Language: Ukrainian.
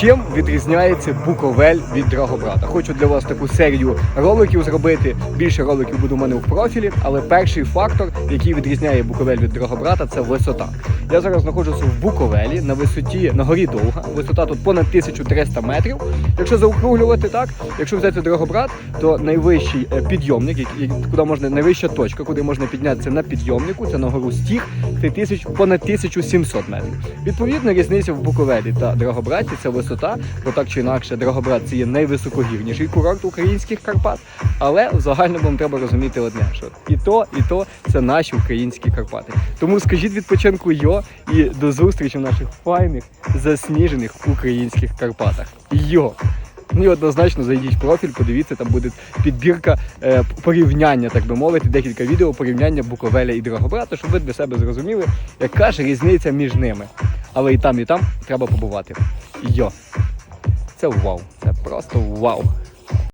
Чим відрізняється Буковель від Драгобрата? Хочу для вас таку серію роликів зробити. Більше роликів буде у мене в профілі, але перший фактор, який відрізняє Буковель від Драгобрата, це висота. Я зараз знаходжуся в Буковелі на висоті на горі Довга. Висота тут понад 1300 метрів. Якщо заокруглювати так, якщо взяти Драгобрат, то найвищий е, підйомник, куди можна найвища точка, куди можна піднятися на підйомнику, це на гору Стіг, це тисяч понад 1700 метрів. Відповідно, різниця в Буковелі та Драгобраті це висота, бо так чи інакше, Драгобрат це є найвисокогірніший курорт українських Карпат. Але в загальному вам треба розуміти одне, що і то, і то це наші українські Карпати. Тому скажіть відпочинку йо і до зустрічі в наших файних засніжених українських Карпатах. Йо! Ну і однозначно зайдіть в профіль, подивіться, там буде підбірка е, порівняння, так би мовити, декілька відео порівняння Буковеля і Драгобрата, щоб ви для себе зрозуміли, яка ж різниця між ними. Але і там, і там треба побувати. Йо! Це вау! Це просто вау!